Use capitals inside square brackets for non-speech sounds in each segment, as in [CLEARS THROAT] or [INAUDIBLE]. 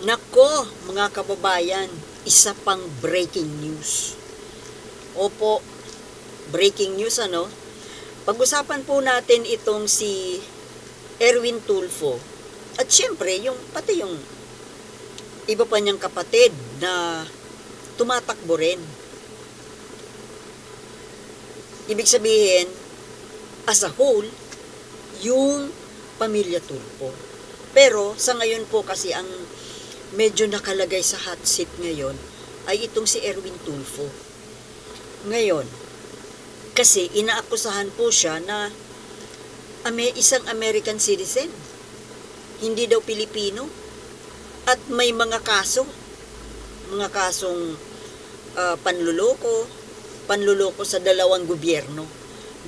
Nako, mga kababayan, isa pang breaking news. Opo, breaking news ano? Pag-usapan po natin itong si Erwin Tulfo. At syempre, yung pati yung iba pa niyang kapatid na tumatakbo rin. Ibig sabihin, as a whole, yung pamilya Tulfo. Pero sa ngayon po kasi ang medyo nakalagay sa hot seat ngayon ay itong si Erwin Tulfo. Ngayon, kasi inaakusahan po siya na ame, isang American citizen. Hindi daw Pilipino. At may mga kaso. Mga kasong ah, panluloko, panluloko sa dalawang gobyerno.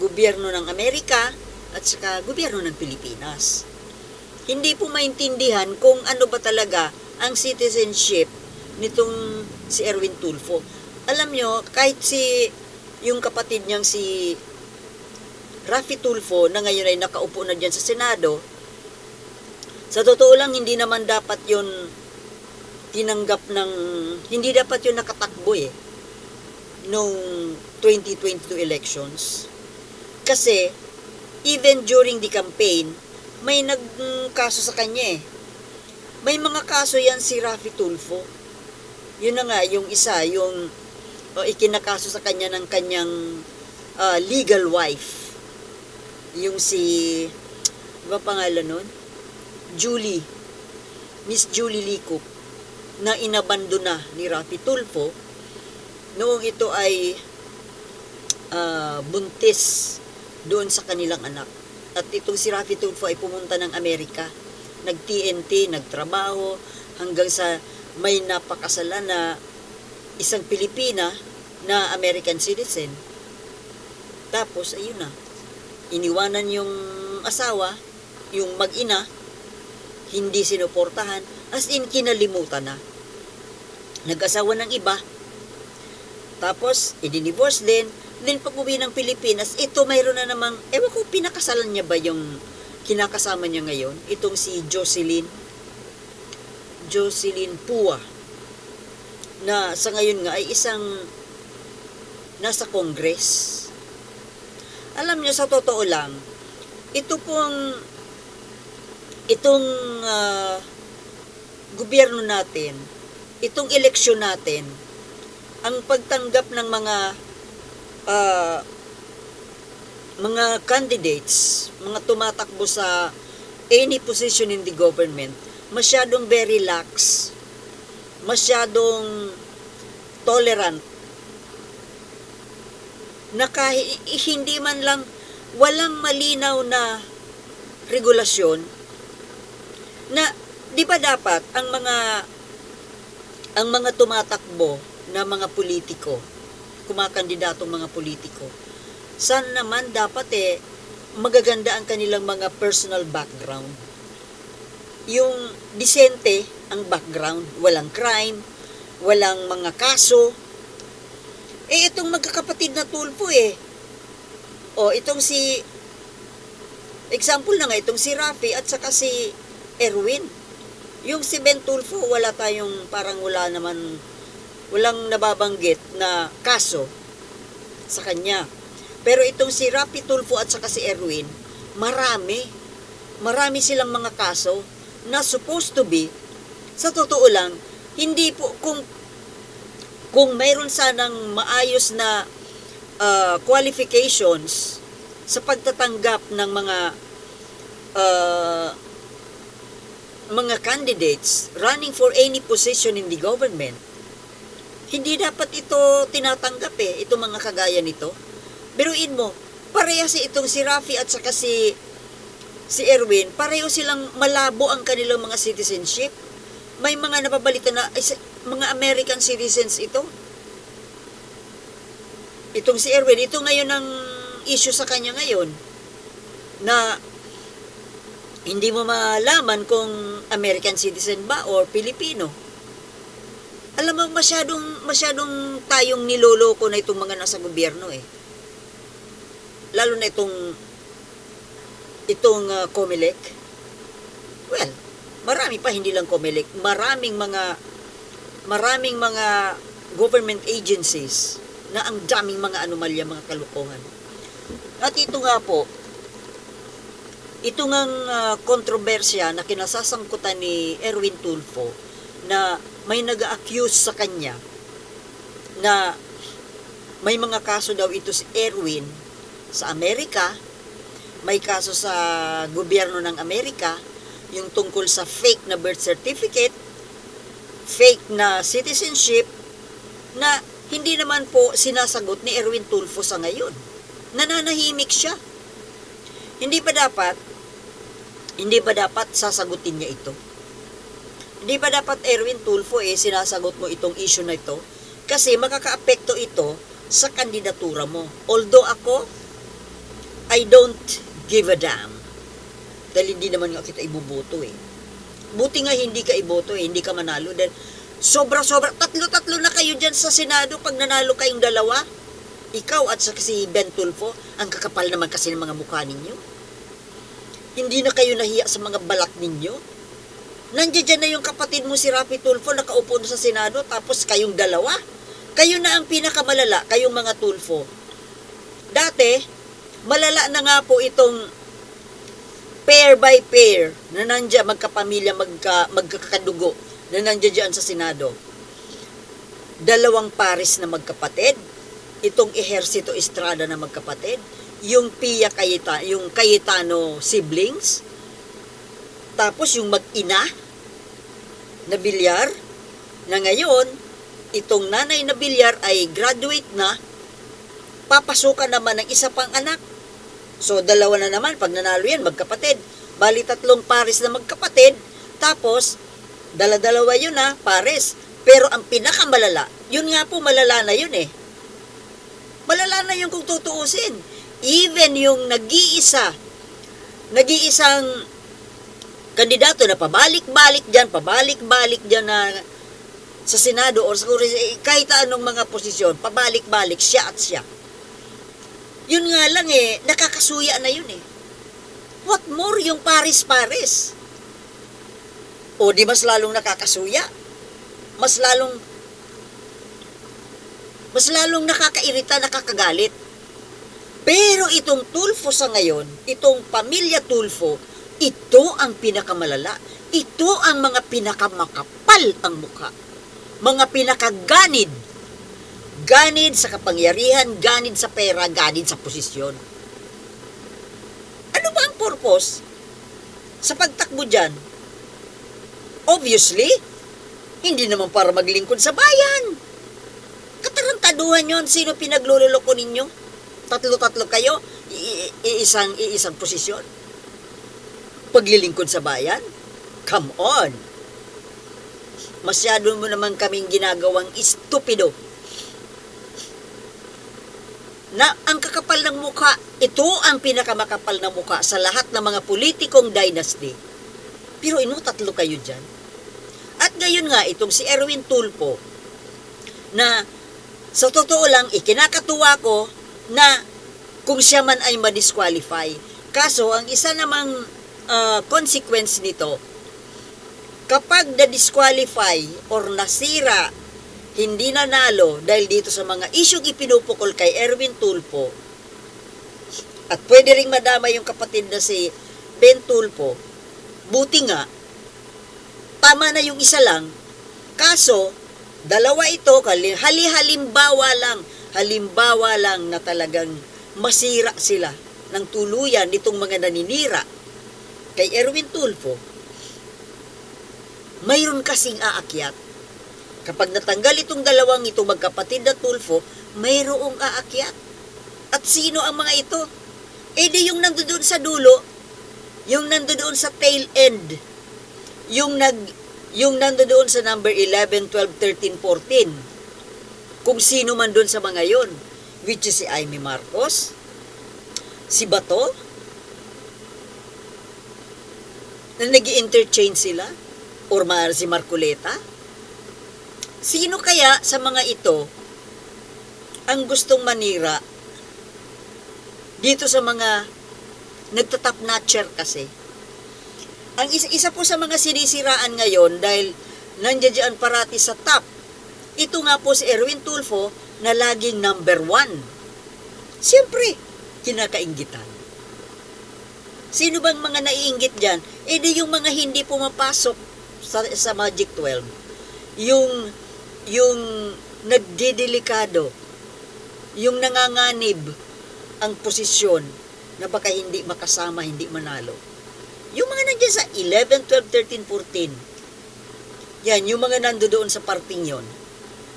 Gobyerno ng Amerika at saka gobyerno ng Pilipinas. Hindi po maintindihan kung ano ba talaga ang citizenship nitong si Erwin Tulfo. Alam nyo, kahit si yung kapatid niyang si Rafi Tulfo na ngayon ay nakaupo na dyan sa Senado, sa totoo lang hindi naman dapat yon tinanggap ng hindi dapat yun nakatakbo eh nung 2022 elections. Kasi even during the campaign, may nagkaso sa kanya eh. May mga kaso yan si Rafi Tulfo. Yun na nga, yung isa, yung o, ikinakaso sa kanya ng kanyang ah, legal wife. Yung si, ba pangalan nun? Julie. Miss Julie Licop na inabando na ni Rafi Tulfo noong ito ay ah, buntis doon sa kanilang anak. At itong si Rafi Tulfo ay pumunta ng Amerika. Nag-TNT, nagtrabaho, hanggang sa may napakasalan na isang Pilipina na American citizen. Tapos, ayun na. Iniwanan yung asawa, yung mag-ina, hindi sinuportahan, as in kinalimutan na. Nag-asawa ng iba. Tapos, i-divorce din. Then, pag uwi ng Pilipinas, ito mayroon na namang, ewan ko, pinakasalan niya ba yung kinakasama niya ngayon? Itong si Jocelyn. Jocelyn Pua. Na sa ngayon nga ay isang nasa Congress. Alam niyo, sa totoo lang, ito pong itong ah, gobyerno natin, itong eleksyon natin, ang pagtanggap ng mga ah, mga candidates, mga tumatakbo sa any position in the government, masyadong very lax, masyadong tolerant, na kahit hindi man lang walang malinaw na regulasyon na di ba dapat ang mga ang mga tumatakbo na mga politiko, kumakandidatong mga politiko, sana naman dapat eh magaganda ang kanilang mga personal background. Yung disente ang background, walang crime, walang mga kaso. Eh itong magkakapatid na tulpo eh. O itong si example na nga itong si Rafi at saka si Erwin. Yung si Ben Tulfo, wala tayong parang wala naman, walang nababanggit na kaso sa kanya. Pero itong si Rafi Tulfo at saka si Erwin, marami. Marami silang mga kaso na supposed to be, sa totoo lang, hindi po, kung kung mayroon sanang maayos na uh, qualifications sa pagtatanggap ng mga uh, mga candidates running for any position in the government, hindi dapat ito tinatanggap eh, itong mga kagaya nito. Biruin mo, pareha si itong si Rafi at saka si si Erwin, pareho silang malabo ang kanilang mga citizenship. May mga nababalita na ay, mga American citizens ito. Itong si Erwin, ito ngayon ang issue sa kanya ngayon na hindi mo malaman kung American citizen ba or Pilipino. Alam mo, masyadong, masyadong tayong niloloko na itong mga nasa gobyerno eh. Lalo na itong, itong uh, Comelec. Well, marami pa hindi lang COMELEC, maraming mga maraming mga government agencies na ang daming mga anomalya, mga kalukuhan. At ito nga po, ito ngang ah, kontrobersya na kinasasangkutan ni Erwin Tulfo na may nag-accuse sa kanya na may mga kaso daw ito si Erwin sa Amerika, may kaso sa gobyerno ng Amerika, yung tungkol sa fake na birth certificate, fake na citizenship, na hindi naman po sinasagot ni Erwin Tulfo sa ngayon. Nananahimik siya. Hindi ba dapat, hindi ba dapat sasagutin niya ito? Hindi ba dapat Erwin Tulfo eh sinasagot mo itong issue na ito? Kasi makakaapekto ito sa kandidatura mo. Although ako, I don't give a damn. Dahil hindi naman nga kita ibuboto eh. Buti nga hindi ka iboto eh, hindi ka manalo. Dahil sobra-sobra, tatlo-tatlo na kayo dyan sa Senado pag nanalo kayong dalawa. Ikaw at si Ben Tulfo, ang kakapal naman kasi ng mga mukha ninyo. Hindi na kayo nahiya sa mga balat ninyo. Nandiyan dyan na yung kapatid mo si Rapi Tulfo, nakaupo na sa Senado, tapos kayong dalawa. Kayo na ang pinakamalala, kayong mga Tulfo. Dati, malala na nga po itong pair by pair na nandiyan magkapamilya, magka, magkakadugo na nandiyan dyan sa Senado. Dalawang pares na magkapatid, itong Ehersito Estrada na magkapatid, yung Pia Cayeta, yung Cayetano siblings, tapos yung mag-ina na bilyar, na ngayon, itong nanay na bilyar ay graduate na, papasukan naman ng isa pang anak. So, dalawa na naman, pag nanalo yan, magkapatid. Bali, tatlong pares na magkapatid, tapos, dala-dalawa yun na, pares. Pero ang pinakamalala, yun nga po, malala na yun eh. Malala na yun kung tutuusin. Even yung nag-iisa, nag-iisang kandidato na pabalik-balik dyan, pabalik-balik dyan na sa Senado or sa eh, kahit anong mga posisyon, pabalik-balik siya at siya. Yun nga lang eh, nakakasuya na yun eh. What more yung Paris-Paris? O di mas lalong nakakasuya? Mas lalong mas lalong nakakairita, nakakagalit. Pero itong Tulfo sa ngayon, itong pamilya Tulfo, ito ang pinakamalala. Ito ang mga pinakamakapal ang mukha. Mga pinakaganid. Ganid sa kapangyarihan, ganid sa pera, ganid sa posisyon. Ano ba ang purpose sa pagtakbo dyan? Obviously, hindi naman para maglingkod sa bayan. Katarantaduhan yon sino pinaglululoko ninyo? Tatlo-tatlo kayo, iisang, iisang posisyon. Paglilingkod sa bayan? Come on! Masyado mo naman kaming ginagawang istupido. Na ang kakapal ng mukha, ito ang pinakamakapal na mukha sa lahat ng mga politikong dynasty. Pero ino, tatlo kayo dyan. At ngayon nga, itong si Erwin Tulpo, na sa totoo lang, ikinakatuwa ko na kung siya man ay madisqualify. Kaso, ang isa namang ah, consequence nito, kapag na-disqualify or nasira, hindi nanalo dahil dito sa mga isyong ipinupukol kay Erwin Tulpo, at pwede ring madama yung kapatid na si Ben Tulpo, buti nga, tama na yung isa lang, kaso, dalawa ito, hali-halimbawa lang, halimbawa lang na talagang masira sila ng tuluyan nitong mga naninira kay Erwin Tulfo, mayroon kasing aakyat. Kapag natanggal itong dalawang ito magkapatid na Tulfo, mayroong aakyat. At sino ang mga ito? Eh di yung nandoon sa dulo, yung nandoon sa tail end, yung nag yung nandoon sa number 11, 12, 13, 14. Kung sino man doon sa mga yon, which is si Amy Marcos, si Bato, na nag interchange sila, or si Marcoleta. Sino kaya sa mga ito ang gustong manira dito sa mga nagtatap notcher kasi? Ang isa, isa po sa mga sinisiraan ngayon dahil nandiyan parati sa top, ito nga po si Erwin Tulfo na laging number one. Siyempre, kinakaingitan. Sino bang mga naiinggit dyan? E di yung mga hindi pumapasok sa, sa Magic 12. Yung, yung nagdidelikado, yung nanganganib ang posisyon na baka hindi makasama, hindi manalo. Yung mga nandiyan sa 11, 12, 13, 14, yan, yung mga nando doon sa parting yon.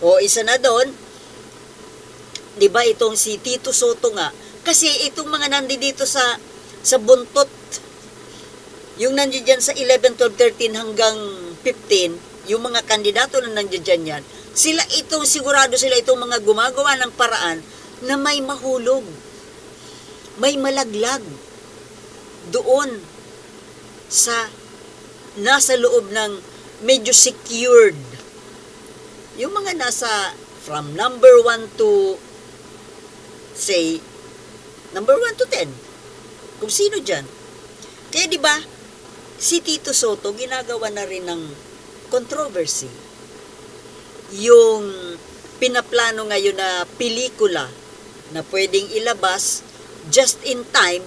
O isa na doon, di ba itong si Tito Soto nga, kasi itong mga nandi dito sa sa buntot, yung nandiyan sa 11, 12, 13 hanggang 15, yung mga kandidato na nandiyan yan, sila itong sigurado sila itong mga gumagawa ng paraan na may mahulog, may malaglag doon sa nasa loob ng medyo secured. Yung mga nasa from number 1 to say number 1 to 10. Kung sino dyan. Kaya di ba si Tito Soto ginagawa na rin ng controversy. Yung pinaplano ngayon na pelikula na pwedeng ilabas just in time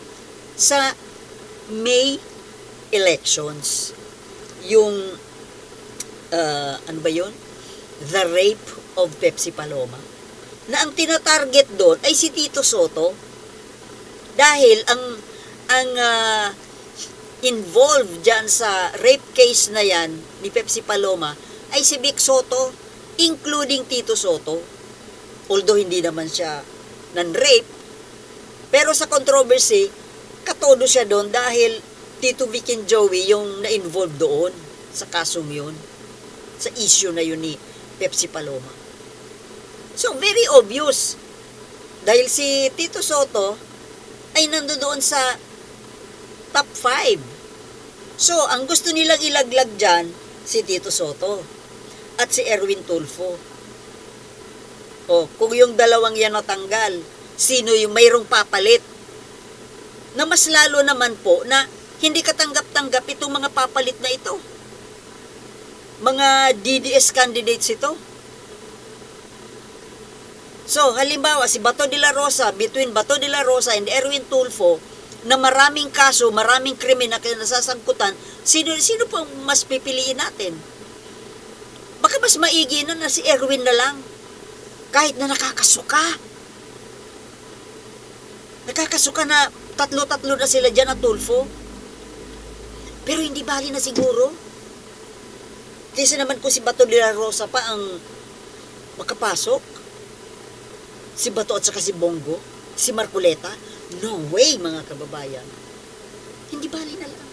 sa May elections. Yung, uh, ano ba yun? The Rape of Pepsi Paloma. Na ang tinatarget doon ay si Tito Soto. Dahil ang, ang uh, involved dyan sa rape case na yan ni Pepsi Paloma ay si Vic Soto, including Tito Soto. Although hindi naman siya nan-rape, pero sa controversy, katodo siya doon dahil Tito Vic and Joey yung na-involve doon sa kasong yun. Sa issue na yun ni Pepsi Paloma. So, very obvious. Dahil si Tito Soto ay nandoon sa top 5. So, ang gusto nilang ilaglag dyan, si Tito Soto at si Erwin Tulfo. O, kung yung dalawang yan natanggal, sino yung mayroong papalit? Na mas lalo naman po na hindi katanggap-tanggap itong mga papalit na ito. Mga DDS candidates ito. So, halimbawa, si Bato de la Rosa, between Bato de la Rosa and Erwin Tulfo, na maraming kaso, maraming krimen na nasasangkutan, sino, sino pong mas pipiliin natin? Baka mas maigi na na si Erwin na lang. Kahit na nakakasuka. Nakakasuka na tatlo-tatlo na sila dyan at Tulfo. Pero hindi bali na siguro. Kaysa naman kung si Bato de la Rosa pa ang makapasok. Si Bato at saka si Bongo. Si Marcoleta. No way, mga kababayan. Hindi bali na lang.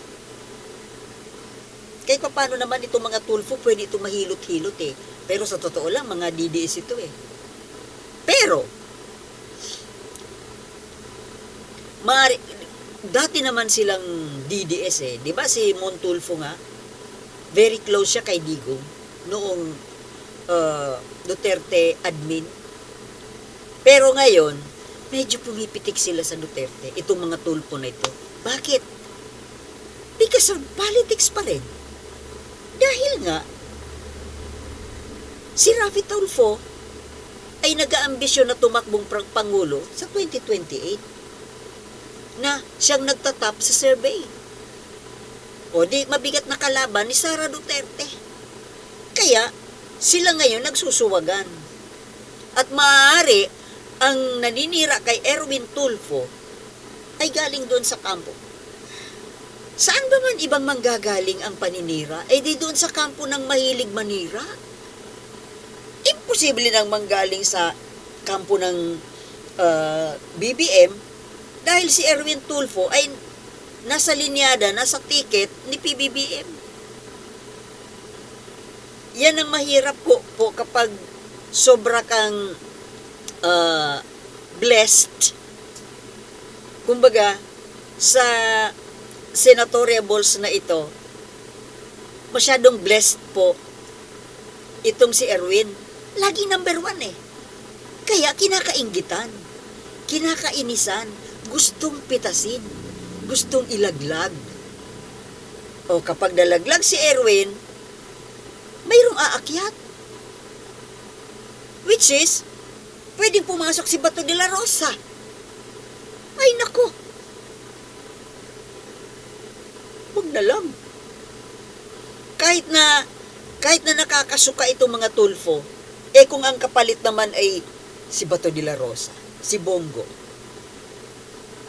Kahit pa paano naman itong mga tulfo, pwede itong mahilot-hilot eh. Pero sa totoo lang, mga DDS ito eh. Pero, Mari, dati naman silang DDS eh. Di ba si Montulfo nga? Very close siya kay Digong noong uh, Duterte admin. Pero ngayon, medyo pumipitik sila sa Duterte, itong mga tulpo na ito. Bakit? Because of politics pa rin. Dahil nga, si Rafi Tulfo ay nag-aambisyon na tumakbong Pangulo sa 2028 na siyang nagtatap sa survey. O di mabigat na kalaban ni Sara Duterte. Kaya sila ngayon nagsusuwagan. At maaari ang naninira kay Erwin Tulfo ay galing doon sa kampo. Saan ba man ibang manggagaling ang paninira? Eh di doon sa kampo ng mahilig manira. Imposible nang manggaling sa kampo ng uh, BBM dahil si Erwin Tulfo ay nasa linyada, nasa ticket ni PBBM. Yan ang mahirap po, po kapag sobra kang uh, blessed. Kumbaga, sa senatoriables na ito, masyadong blessed po itong si Erwin. Lagi number one eh. Kaya kinakaingitan, kinakainisan, gustong pitasin, gustong ilaglag. O kapag nalaglag si Erwin, mayroong aakyat. Which is, pwedeng pumasok si Bato de la Rosa. Ay nako. Huwag na lang. Kahit na, kahit na nakakasuka itong mga tulfo, eh kung ang kapalit naman ay si Bato de la Rosa, si Bongo.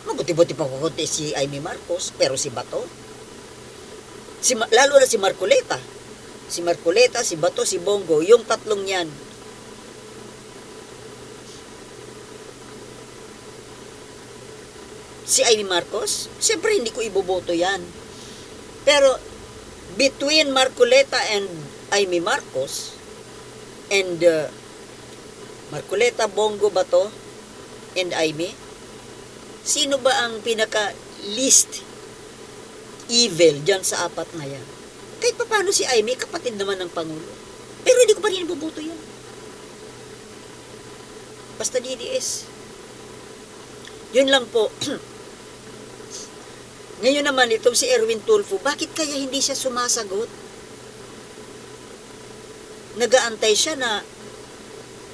Mabuti-buti pa kukunti si Amy Marcos, pero si Bato, si, lalo na si Marcoleta. Si Marcoleta, si Bato, si Bongo, yung tatlong yan. Si Amy Marcos, siyempre hindi ko iboboto yan. Pero, between Marcoleta and Amy Marcos, and uh, Marcoleta, Bongo, Bato, and Amy, sino ba ang pinaka least evil dyan sa apat na yan? Kahit pa paano si Amy, kapatid naman ng Pangulo. Pero hindi ko pa rin iboboto yan. Basta DDS. Yun lang po. [CLEARS THROAT] Ngayon naman itong si Erwin Tulfo, bakit kaya hindi siya sumasagot? Nagaantay siya na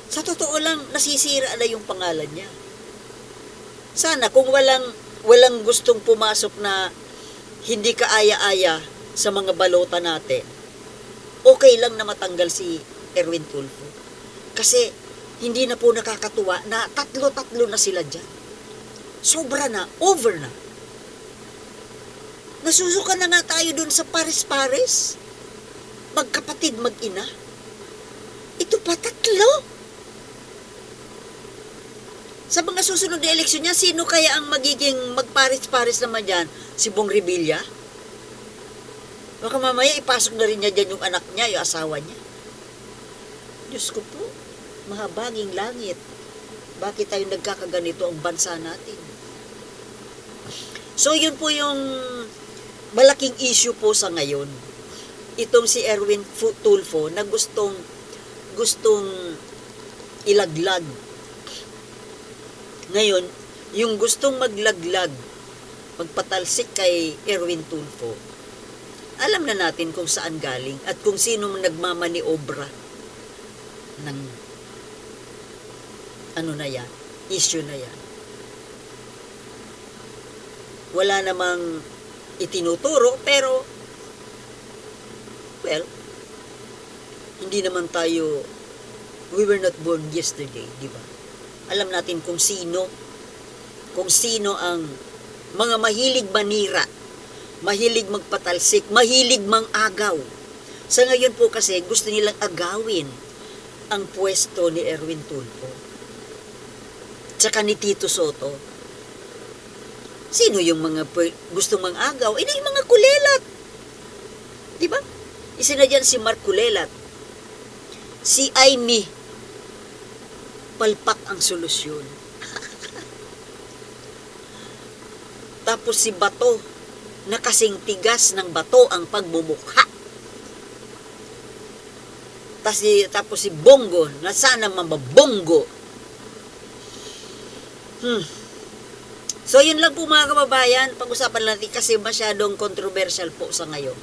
sa totoo lang nasisira na yung pangalan niya. Sana kung walang walang gustong pumasok na hindi kaaya-aya sa mga balota natin, okay lang na matanggal si Erwin Tulfo. Kasi hindi na po nakakatuwa na tatlo-tatlo na sila dyan. Sobra na, over na. Nasusuka na nga tayo dun sa pares-pares. Magkapatid, mag-ina. Ito pa tatlo. Sa mga susunod na eleksyon niya, sino kaya ang magiging magpares-pares naman dyan? Si Bong Revilla? Baka mamaya ipasok na rin niya dyan yung anak niya, yung asawa niya. Diyos ko po, mahabaging langit. Bakit tayo nagkakaganito ang bansa natin? So, yun po yung malaking issue po sa ngayon. Itong si Erwin Tulfo na gustong gustong ilaglag. Ngayon, yung gustong maglaglag, magpatalsik kay Erwin Tulfo, alam na natin kung saan galing at kung sino nagmamaniobra ng ano na yan, issue na yan. Wala namang itinuturo, pero, well, hindi naman tayo, we were not born yesterday, di ba? Alam natin kung sino, kung sino ang mga mahilig manira, mahilig magpatalsik, mahilig mang-agaw. Sa ngayon po kasi, gusto nilang agawin ang pwesto ni Erwin Tulfo. Tsaka ni Tito Soto. Sino yung mga gustong mang-agaw? Eh, yung mga kulelat. Di ba? Isa na dyan si Mark Kulelat. Si Aimee. Palpak ang solusyon. [LAUGHS] Tapos si Bato, na kasing tigas ng bato ang pagmumukha. Tapos si, tapos si Bongo, na sana mamabonggo. Hmm. So, yun lang po mga kababayan. Pag-usapan natin kasi masyadong controversial po sa ngayon.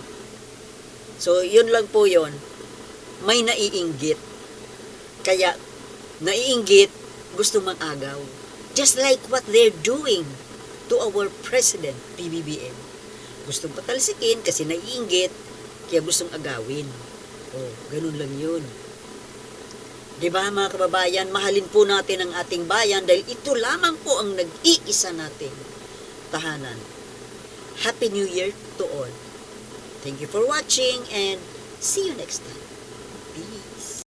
So, yun lang po yun. May naiinggit. Kaya, naiinggit, gusto mang-agaw. Just like what they're doing to our President, PBBM. Gustong patalsikin kasi naiinggit, kaya gustong agawin. Oh, ganun lang yun. 'Di ba mga kababayan, mahalin po natin ang ating bayan dahil ito lamang po ang nag-iisa nating tahanan. Happy New Year to all. Thank you for watching and see you next time.